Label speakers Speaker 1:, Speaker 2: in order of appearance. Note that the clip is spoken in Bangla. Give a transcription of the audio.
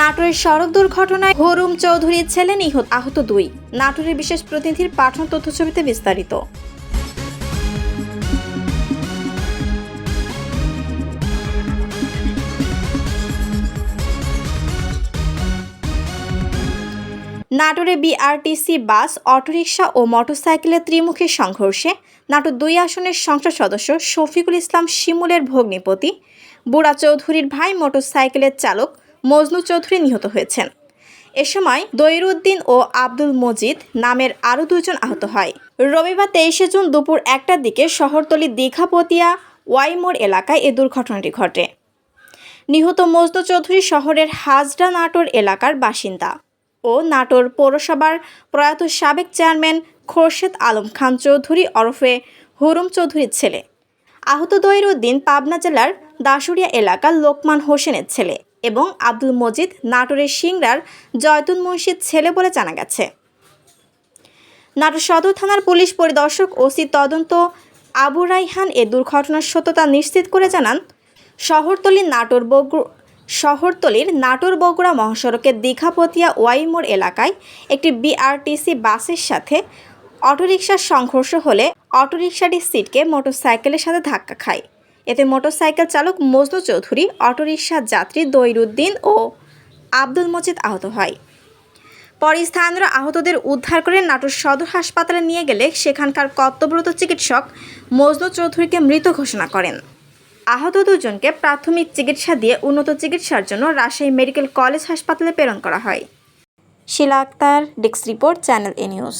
Speaker 1: নাটোরের সড়ক দুর্ঘটনায় হরুম চৌধুরীর ছেলে নিহত, আহত দুই। নাটোরের বিশেষ প্রতিনিধির পাঠন তথ্যছবিতে বিস্তারিত। নাটোরে বিআরটিসি বাস, অটোরিকশা ও মোটরসাইকেলের ত্রিমুখী সংঘর্ষে নাটোর দুই আসনের সংসদ সদস্য শফিকুল ইসলাম শিমুলের ভগ্নিপতি, বুড়া চৌধুরীর ভাই মোটরসাইকেলের চালক মজনু চৌধুরী নিহত হয়েছেন। এ সময় দৈরুদ্দিন ও আব্দুল মজিদ নামের আরও দুজন আহত হয়। রবিবার তেইশে জুন দুপুর একটার দিকে শহরতলি দীঘাপতিয়া ওয়াইমোড় এলাকায় এ দুর্ঘটনাটি ঘটে। নিহত মজনু চৌধুরী শহরের হাজরা নাটোর এলাকার বাসিন্দা ও নাটোর পৌরসভার প্রয়াত সাবেক চেয়ারম্যান খোরশেদ আলম খান চৌধুরী ওরফে হুরুম চৌধুরীর ছেলে। আহত দৈরুদ্দিন পাবনা জেলার দাসুরিয়া এলাকার লোকমান হোসেনের ছেলে। এবং আব্দুল মজিদ নাটোরের সিংড়ার জয়তুন মুন্সির ছেলে বলে জানা গেছে। নাটোর সদর থানার পুলিশ পরিদর্শক ওসি তদন্ত আবু রাইহান এ দুর্ঘটনার সত্যতা নিশ্চিত করে জানান শহরতলির নাটোর বগু শহরতলির নাটোর বগুড়া মহাসড়কের দীঘাপতিয়া ওয়াইমোড় এলাকায় একটি বিআরটিসি বাসের সাথে অটোরিকশার সংঘর্ষ হলে অটোরিকশাটির সিটকে মোটরসাইকেলের সাথে ধাক্কা খায়। এতে মোটরসাইকেল চালক মজনু চৌধুরী অটোরিকশা যাত্রী দৈরুদ্দিন ও আব্দুল মজিদ আহত হয়। পরে স্থানীয়রা আহতদের উদ্ধার করে নাটোর সদর হাসপাতালে নিয়ে গেলে সেখানকার কর্তব্যরত চিকিৎসক মজনু চৌধুরীকে মৃত ঘোষণা করেন। আহত দুজনকে প্রাথমিক চিকিৎসা দিয়ে উন্নত চিকিৎসার জন্য রাজশাহী মেডিকেল কলেজ হাসপাতালে প্রেরণ করা হয়। Shila Akter, desk report, channel A news.